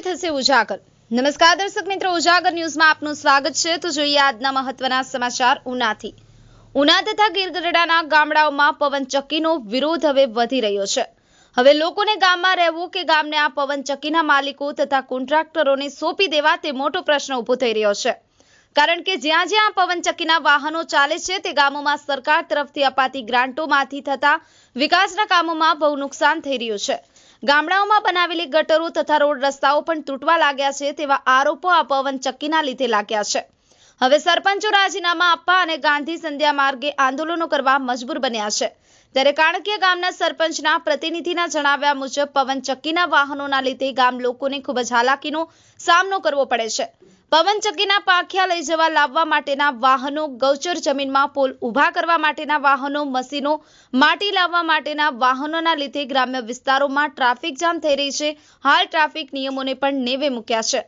થશે ઉજાગર. નમસ્કાર દર્શક મિત્રો, ઉજાગર ન્યૂઝમાં આપનું સ્વાગત છે. તો જોઈએ આજના મહત્વના સમાચાર ઉનાથી. ઉના તથા ગીરગઢડાના ગામડાઓમાં પવનચક્કીનો વિરોધ હવે વધી રહ્યો છે. હવે લોકોને ગામમાં રહેવું કે ગામને આ પવનચક્કીના માલિકો તથા કોન્ટ્રાક્ટરોને સોંપી દેવા તે મોટો પ્રશ્ન ઊભો થઈ રહ્યો છે. કારણ કે જ્યાં જ્યાં પવનચક્કીના વાહનો ચાલે છે, તે ગામોમાં સરકાર તરફથી અપાતી ગ્રાન્ટોમાંથી થતા વિકાસના કામોમાં બહુ નુકસાન થઈ રહ્યું છે. ગામડાઓમાં બનાવેલી ગટરો તથા રોડ રસ્તાઓ પણ તૂટવા લાગ્યા છે તેવા આરોપો આ પવનચક્કીના લીધે લાગ્યા છે. હવે સરપંચો રાજીનામા આપવા અને ગાંધી સંધ્યા માર્ગે આંદોલનો કરવા મજબૂર બન્યા છે. ત્યારે કાણકીય ગામના સરપંચના પ્રતિનિધિના જણાવ્યા મુજબ પવન ચક્કીના વાહનોના લીધે ગામ લોકોને ખૂબ જ હાલાકીનો સામનો કરવો પડે છે. પવનચક્કીના પાખ્યા લઈ જવા લાવવા માટેના વાહનો, ગૌચર જમીનમાં પોલ ઊભા કરવા માટેના વાહનો, મશીનો માટી લાવવા માટેના વાહનોના લીધે ગ્રામ્ય વિસ્તારોમાં ટ્રાફિક જામ થઈ રહી છે. હાલ ટ્રાફિક નિયમોને પણ નેવે મૂક્યા છે.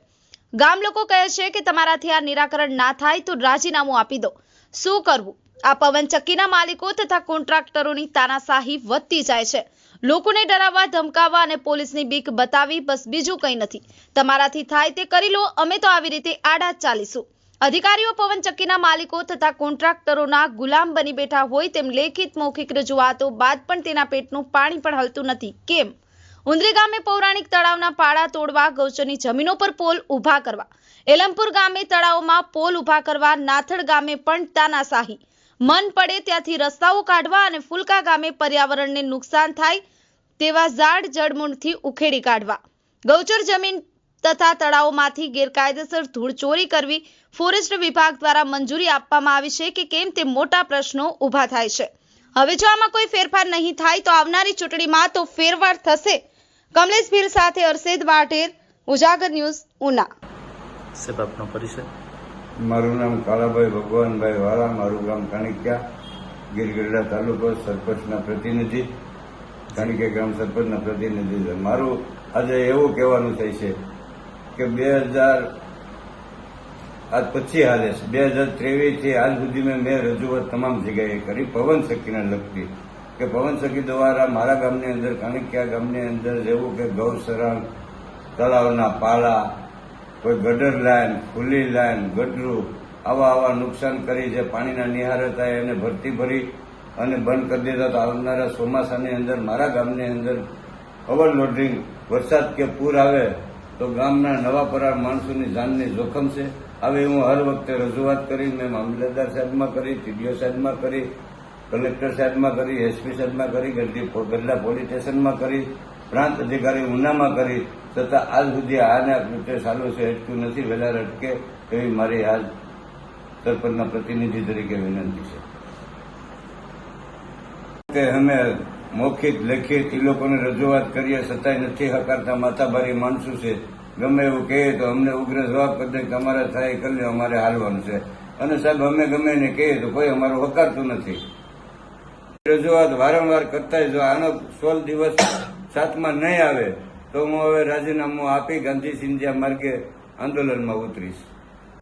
ગામ લોકો કહે છે કે તમારાથી આ નિરાકરણ ના થાય તો રાજીનામું આપી દો. શું કરવું? આ પવનચક્કીના માલિકો તથા કોન્ટ્રાક્ટરોની તાનાશાહી વધતી જાય છે. લોકોને ડરાવવા, ધમકાવવા અને પોલીસની બીક બતાવી બસ બીજું કંઈ નથી. તમારાથી થાય તે કરી લો, અમે તો આવી રીતે આડા ચાલીશું. અધિકારીઓ પવનચક્કીના માલિકો તથા કોન્ટ્રાક્ટરોના ગુલામ બની બેઠા હોય તેમ લેખિત મૌખિક રજૂઆતો બાદ પણ તેના પેટનું પાણી પણ હલતું નથી. કેમ? ઉંદરી ગામે પૌરાણિક તળાવના પાળા તોડવા, ગૌચરની જમીનો પર પોલ ઊભા કરવા. એલમપુર ગામે તળાવમાં પોલ ઊભા કરવા નાથડ ગામે પણ તાનાશાહી. મન પડે ત્યાંથી રસ્તાઓ કાઢવા અને ફુલકા ગામે પર્યાવરણને નુકસાન થાય તેવા ઝાડ જડમૂળથી ઉખેડી કાઢવા. ગૌચર જમીન તથા તળાવોમાંથી ગેરકાયદેસર ધૂળ ચોરી કરવી ફોરેસ્ટ વિભાગ દ્વારા મંજૂરી આપવામાં આવી છે કે કેમ તે મોટા પ્રશ્નો ઊભા થાય છે. હવે જો આમાં કોઈ ફેરફાર નહીં થાય તો આવનારી ચૂંટણીમાં તો ફેરફાર થશે. કમલેશ ભીલ સાથે અરશેદ વાઢેર ઉજાગર ન્યૂઝ, ઉના. પરિચય? મારું નામ કાળાભાઈ ભગવાનભાઈ વાળા, મારું ગામ કાણિક્યા ગીરગઢડા તાલુકો, સરપંચના પ્રતિનિધિ. કાણિક્યા ગ્રામ સરપંચના પ્રતિનિધિ છે. મારું આજે એવું કહેવાનું થાય છે કે બે હજાર આજ પછી હાલે છે. બે હજાર ત્રેવીસથી આજ સુધીમાં મેં રજૂઆત તમામ જગ્યાએ કરી. પવન શક્તિને લગતી કે પવન શક્તિ દ્વારા મારા ગામની અંદર, કાણિક્યા ગામની અંદર જેવું કે ગૌસરણ તળાવના પાળા કોઈ ગટર લાઈન, ખુલ્લી લાઈન, ગટરું, આવા આવા નુકસાન કરી જે પાણીના નિહાર હતા એને ભરતી ભરી અને બંધ કરી દીધા તો આવનારા ચોમાસાની અંદર, મારા ગામની અંદર ઓવરલોડિંગ વરસાદ કે પૂર આવે તો ગામના નવા પરાર માણસોની જાનની જોખમ છે. હવે હું હર વખતે રજૂઆત કરી, મેં મામલતદાર સાહેબમાં કરી, ટીડીઓ સાહેબમાં કરી, કલેક્ટર સાહેબમાં કરી, એસપી સાહેબમાં કરી, ગઢી ગઢડા પોલીસ સ્ટેશનમાં કરી. પ્રાંત અધિકારી ઉનામાં કરી છતાં આજ સુધી આના કૃત્ય ચાલુ છે અટક્યું નથી. વહેલા અટકે એવી મારી આજ સરપંચના પ્રતિનિધિ તરીકે વિનંતી છે. કે અમે મૌખિક, લેખિત એ લોકોને રજૂઆત કરીએ છતાંય નથી હકારતા. માથાભારી માણસું છે. ગમે એવું કહીએ તો અમને ઉગ્ર જવાબ કરી કે અમારે થાય કરીને અમારે હાલવાનું છે. અને સાહેબ, અમે ગમે એને કહીએ તો કોઈ અમારું હકારતું નથી. રજૂઆત વારંવાર કરતા જો આનો સોળ દિવસ સાતમાં નહીં આવે તો હું હવે રાજીનામું આપી ગાંધી સિંધિયા માર્ગે આંદોલનમાં ઉતરીશ.